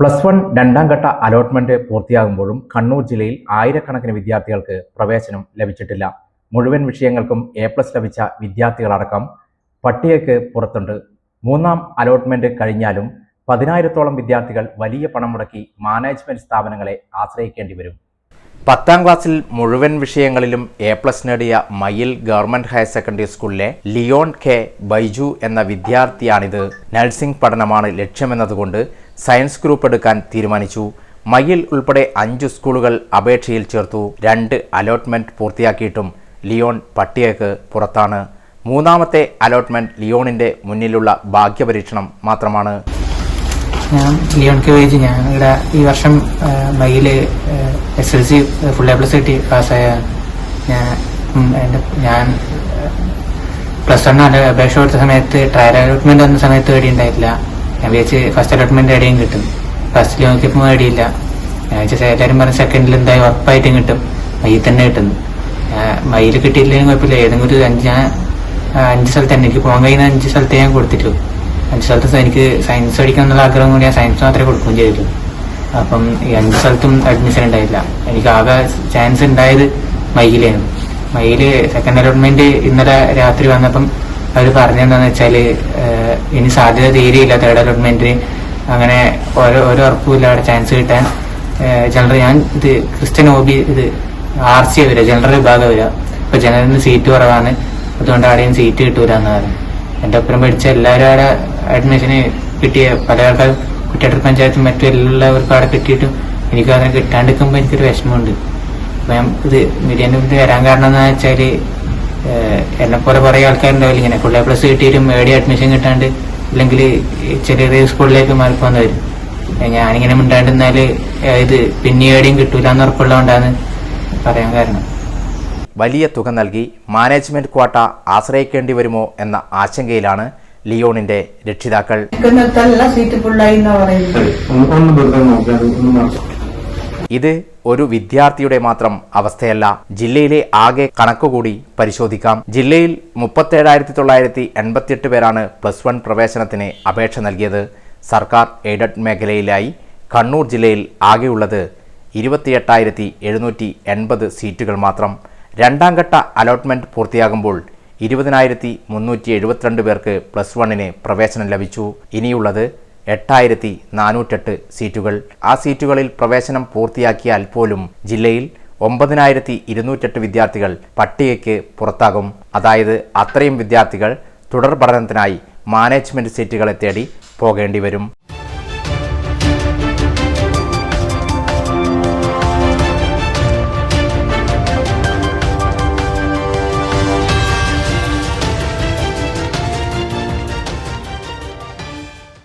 Plus one രണ്ടാം ഘട്ട allotment പൂർത്തിയാകുമ്പോഴും Kannur ജില്ലയിൽ ആയിരക്കണക്കിന് വിദ്യാർത്ഥികൾക്ക് പ്രവേശനം ലഭിച്ചിട്ടില്ല. മുഴുവൻ വിഷയങ്ങൾക്കും എ പ്ലസ് ലഭിച്ച വിദ്യാർത്ഥികളടക്കം പട്ടികയ്ക്ക് പുറത്തുണ്ട്. മൂന്നാം അലോട്ട്മെന്റ് കഴിഞ്ഞാലും പതിനായിരത്തോളം വിദ്യാർത്ഥികൾ വലിയ പണം മുടക്കി മാനേജ്മെന്റ് സ്ഥാപനങ്ങളെ ആശ്രയിക്കേണ്ടി വരും. പത്താം ക്ലാസ്സിൽ മുഴുവൻ വിഷയങ്ങളിലും എ പ്ലസ് നേടിയ മയിൽ ഗവൺമെന്റ് ഹയർ സെക്കൻഡറി സ്കൂളിലെ ലിയോൺ കെ ബൈജു എന്ന വിദ്യാർത്ഥിയാണിത്. നഴ്സിംഗ് പഠനമാണ് ലക്ഷ്യമെന്നതുകൊണ്ട് സയൻസ് ഗ്രൂപ്പ് എടുക്കാൻ തീരുമാനിച്ചു. മയിൽ ഉൾപ്പെടെ അഞ്ച് സ്കൂളുകൾ അപേക്ഷയിൽ ചേർത്തു. രണ്ട് അലോട്ട്മെന്റ് പൂർത്തിയാക്കിയിട്ടും ലിയോൺ പട്ടികയ്ക്ക് പുറത്താണ്. മൂന്നാമത്തെ അലോട്ട്മെന്റ് ലിയോണിന്റെ മുന്നിലുള്ള ഭാഗ്യപരീക്ഷണം മാത്രമാണ്. ഞാൻ ലിയോൺ കെ വേജ് ഇവിടെ ഈ വർഷം Mayyil S L C full A plus കിട്ടി പാസ്സായ ഞാൻ പ്ലസ് വൺ അപേക്ഷ കൊടുത്ത സമയത്ത് ട്രയൽ അലോട്ട്മെന്റ് വന്ന സമയത്ത് പേടിയുണ്ടായിട്ടില്ല ഞാൻ വിചാരിച്ച് ഫസ്റ്റ് അലോട്ട്മെന്റ് എവിടെയും കിട്ടും. ഫസ്റ്റ് നോക്കിയപ്പോൾ പേടിയില്ല ഞാൻ വിചാരിച്ച എല്ലാവരും പറഞ്ഞ സെക്കൻഡിൽ എന്തായാലും ഉറപ്പായിട്ടും കിട്ടും. മയിൽ തന്നെ കിട്ടുന്നു മയിൽ കിട്ടിയില്ലെങ്കിലും കുഴപ്പമില്ല. ഏതെങ്കിലും ഒരു അഞ്ച് ഞാൻ അഞ്ച് സ്ഥലത്ത് തന്നെ. എനിക്ക് പോകാൻ കഴിയുന്ന അഞ്ച് സ്ഥലത്തേ ഞാൻ കൊടുത്തിട്ടുള്ളൂ. അഞ്ച് സ്ഥലത്ത് എനിക്ക് സയൻസ് പഠിക്കണം എന്നുള്ള ആഗ്രഹം കൂടി ഞാൻ സയൻസ് മാത്രമേ കൊടുക്കുകയും ചെയ്തിട്ടുള്ളൂ. അപ്പം ഈ അഞ്ച് സ്ഥലത്തും അഡ്മിഷൻ ഉണ്ടായില്ല. എനിക്ക് ആകെ ചാൻസ് ഉണ്ടായത് മയിലായിരുന്നു മയിൽ സെക്കൻഡ് അലോട്ട്മെന്റ് ഇന്നലെ രാത്രി വന്നപ്പം അവർ പറഞ്ഞെന്താന്ന് വെച്ചാൽ ഇനി സാധ്യത തീരെയില്ല തേർഡ് അലോട്ട്മെന്റിന് അങ്ങനെ ഓരോ ഓരോ ഉറപ്പുമില്ല അവിടെ ചാൻസ് കിട്ടാൻ. ജനറൽ ഞാൻ ഇത് ക്രിസ്ത്യൻ ഹോബി ഇത് ആർ സി വരിക ജനറൽ വിഭാഗം വരിക. ഇപ്പൊ ജനറലിന് സീറ്റ് കുറവാണ്. അതുകൊണ്ട് ആടെയും സീറ്റ് കിട്ടൂല എന്ന് പറഞ്ഞു. എന്റെ ഒപ്പം പഠിച്ച എല്ലാവരും അവിടെ അഡ്മിഷന് കിട്ടിയ പല ആൾക്കാർ കുട്ടിയാട്ടൂർ പഞ്ചായത്തും മറ്റും എല്ലാവർക്കും അവിടെ കിട്ടിയിട്ടും എനിക്ക് അതിനെ കിട്ടാണ്ടിരിക്കുമ്പോൾ എനിക്കൊരു വിഷമമുണ്ട്. അപ്പൊ ഞാൻ ഇത് മുന്നിൽ വരാൻ കാരണം എന്താണെന്ന് വെച്ചാൽ എന്നെ പോലെ കുറെ ആൾക്കാരുണ്ടാവില്ല? ഇങ്ങനെ ഫുൾ എ പ്ലസ് കിട്ടിയിട്ടും മേടി അഡ്മിഷൻ കിട്ടാണ്ട് അല്ലെങ്കിൽ ചെറിയ സ്കൂളിലേക്ക് മാറിപ്പോന്ന് വരും ഞാനിങ്ങനെ മിണ്ടാണ്ടിരുന്നാൽ ഏ, ഇത് പിന്നെ ഏടിയും കിട്ടൂല എന്ന് ഉറപ്പുള്ളതുകൊണ്ടാണ് പറയാൻ കാരണം. വലിയ തുക നൽകി മാനേജ്മെന്റ് ക്വാട്ട ആശ്രയിക്കേണ്ടി വരുമോ എന്ന ആശങ്കയിലാണ് ലിയോണിന്റെ രക്ഷിതാക്കൾ. സീറ്റ് ഫുള്ളായി ഇത് ഒരു വിദ്യാർത്ഥിയുടെ മാത്രം അവസ്ഥയല്ല. ജില്ലയിലെ ആകെ കണക്കുകൂടി പരിശോധിക്കാം. ജില്ലയിൽ മുപ്പത്തേഴായിരത്തി തൊള്ളായിരത്തി എൺപത്തിയെട്ട് പേരാണ് പ്ലസ് വൺ പ്രവേശനത്തിന് അപേക്ഷ നൽകിയത്. സർക്കാർ എയ്ഡഡ് മേഖലയിലായി കണ്ണൂർ ജില്ലയിൽ ആകെയുള്ളത് ഇരുപത്തിയെട്ടായിരത്തി എഴുന്നൂറ്റി എൺപത് സീറ്റുകൾ മാത്രം. രണ്ടാം ഘട്ട അലോട്ട്മെന്റ് പൂർത്തിയാകുമ്പോൾ ഇരുപതിനായിരത്തി മുന്നൂറ്റി എഴുപത്തിരണ്ട് പേർക്ക് പ്ലസ് വണ്ണിന് പ്രവേശനം ലഭിച്ചു. ഇനിയുള്ളത് എട്ടായിരത്തി നാനൂറ്റെട്ട് സീറ്റുകൾ. ആ സീറ്റുകളിൽ പ്രവേശനം പൂർത്തിയാക്കിയാൽ പോലും ജില്ലയിൽ ഒമ്പതിനായിരത്തി ഇരുന്നൂറ്റെട്ട് വിദ്യാർത്ഥികൾ പട്ടികയ്ക്ക് പുറത്താകും. അതായത് അത്രയും വിദ്യാർത്ഥികൾ തുടർ പഠനത്തിനായി മാനേജ്മെന്റ് സീറ്റുകളെ തേടി പോകേണ്ടി വരും.